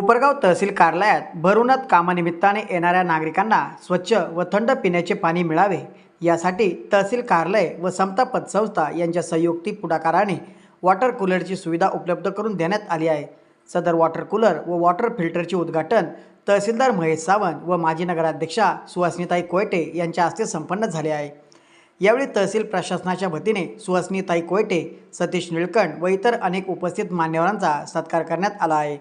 कोपरगाव तहसील कार्यालयात भरूनात कामानिमित्ताने येणाऱ्या नागरिकांना स्वच्छ व थंड पिण्याचे पाणी मिळावे यासाठी तहसील कार्यालय व समता पतसंस्था यांच्या संयुक्ती पुढाकाराने वॉटर कूलरची सुविधा उपलब्ध करून देण्यात आली आहे. सदर वॉटर कूलर व वॉटर फिल्टरचे उद्घाटन तहसीलदार महेश सावंत व माजी नगराध्यक्षा सुहासनीताई कोयटे यांच्या हस्ते संपन्न झाले आहे. यावेळी तहसील प्रशासनाच्या वतीने सुहासनीताई कोयटे सतीश निळकंठ व इतर अनेक उपस्थित मान्यवरांचा सत्कार करण्यात आला आहे.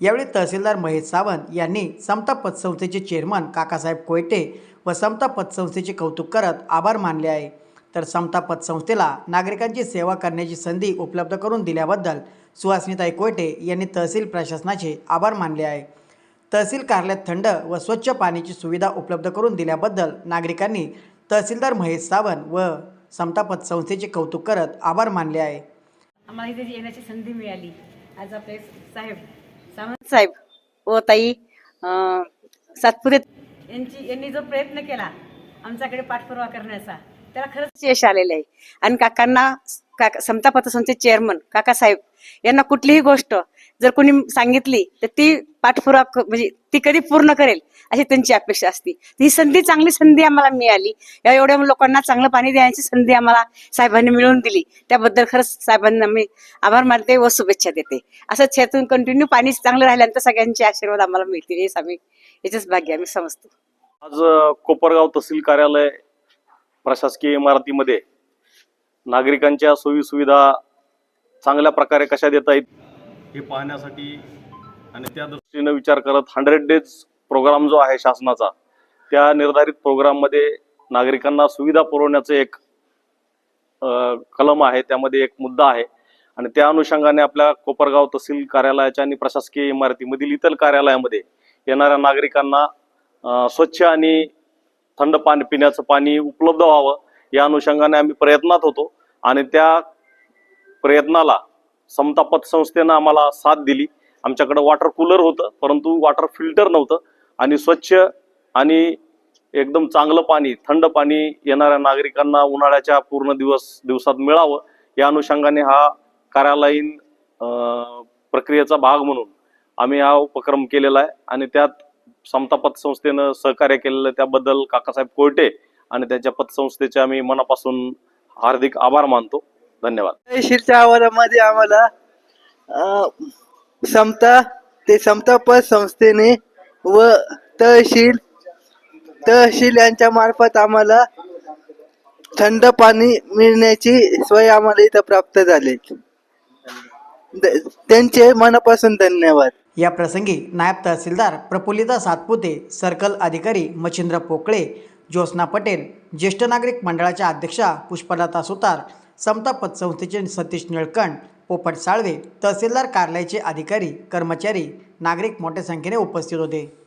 यावेळी तहसीलदार महेश सावंत यांनी समता पतसंस्थेचे चेअरमन काकासाहेब कोयटे व समता पतसंस्थेचे कौतुक करत आभार मानले आहे. तर समता पतसंस्थेला नागरिकांची सेवा करण्याची संधी उपलब्ध करून दिल्याबद्दल सुहासनीताई कोयटे यांनी तहसील प्रशासनाचे आभार मानले आहे. तहसील कार्यालयात थंड व स्वच्छ पाण्याची सुविधा उपलब्ध करून दिल्याबद्दल नागरिकांनी तहसीलदार महेश सावंत व समता पतसंस्थेचे कौतुक करत आभार मानले आहे. आम्हाला इथे येण्याची संधी मिळाली. आज आपले साहेब सावंत साहेब व ताई अं, सातपुते यांची यांनी जो प्रयत्न केला आमच्याकडे पाठपुरावा करण्याचा त्याला खरंच यश आलेलं आहे. आणि काकांना काका समता पतसंस्थेचे चेअरमन काकासाहेब यांना कुठलीही गोष्ट जर कोणी सांगितली तर ती पाठपुरा म्हणजे ती कधी पूर्ण करेल अशी त्यांची अपेक्षा असते. ही संधी चांगली संधी आम्हाला मिळाली. या एवढ्या लोकांना चांगलं पाणी देण्याची संधी आम्हाला साहेबांनी मिळवून दिली. त्याबद्दल खरंच साहेबांना मी आभार मानते व शुभेच्छा देते. असंच ह्यातून कंटिन्यू पाणी चांगलं राहिल्यानंतर सगळ्यांचे आशीर्वाद आम्हाला मिळतील हेच आम्ही याचेच भाग्य आम्ही समजतो. आज कोपरगाव तहसील कार्यालय प्रशासकीय इमारतीमध्ये नागरिकांच्या सोयी सुविधा चांगल्या प्रकारे कशा देता येईल हे पाहण्यासाठी आणि त्या दृष्टीनं विचार करत हंड्रेड डेज प्रोग्राम जो आहे शासनाचा त्या निर्धारित प्रोग्राममध्ये नागरिकांना सुविधा पुरवण्याचं एक कलम आहे त्यामध्ये एक मुद्दा आहे. आणि त्या अनुषंगाने आपल्या कोपरगाव तहसील कार्यालयाच्या आणि प्रशासकीय इमारतीमधील इतर कार्यालयामध्ये येणाऱ्या नागरिकांना स्वच्छ आणि थंड पाणी पिण्याचं पाणी उपलब्ध व्हावं या अनुषंगाने आम्ही प्रयत्नात होतो. आणि त्या प्रयत्नाला समता पतसंस्थेनं आम्हाला साथ दिली. आमच्याकडं वॉटर कूलर होतं परंतु वॉटर फिल्टर नव्हतं. आणि स्वच्छ आणि एकदम चांगलं पाणी थंड पाणी येणाऱ्या नागरिकांना उन्हाळ्याच्या पूर्ण दिवस दिवसात मिळावं या अनुषंगाने हा कार्यालयीन प्रक्रियेचा भाग म्हणून आम्ही हा उपक्रम केलेला आहे. आणि त्यात समता पतसंस्थेनं सहकार्य केलेलं त्याबद्दल काकासाहेब कोयटे आणि त्यांच्या पतसंस्थेचे आम्ही मनापासून हार्दिक आभार मानतो. धन्यवाद. तहसीलच्या आवारामध्ये आम्हाला समता ते समता पत संस्थेने व तहसील तहसील यांच्या मार्फत आम्हाला थंड पाणी मिळण्याची सोय आम्हाला इथं प्राप्त झाली. त्यांचे मनापासून धन्यवाद. या प्रसंगी नायब तहसीलदार प्रफुल्लिता सातपुते सर्कल अधिकारी मच्छिंद्र पोकळे ज्योत्स्ना पटेल ज्येष्ठ नागरिक मंडळाच्या अध्यक्षा पुष्पलता सुतार समता पतसंस्थेचे सतीश निळकंठ पोपट साळवे तहसीलदार कार्यालयाचे अधिकारी कर्मचारी नागरिक मोठ्या संख्येने उपस्थित होते.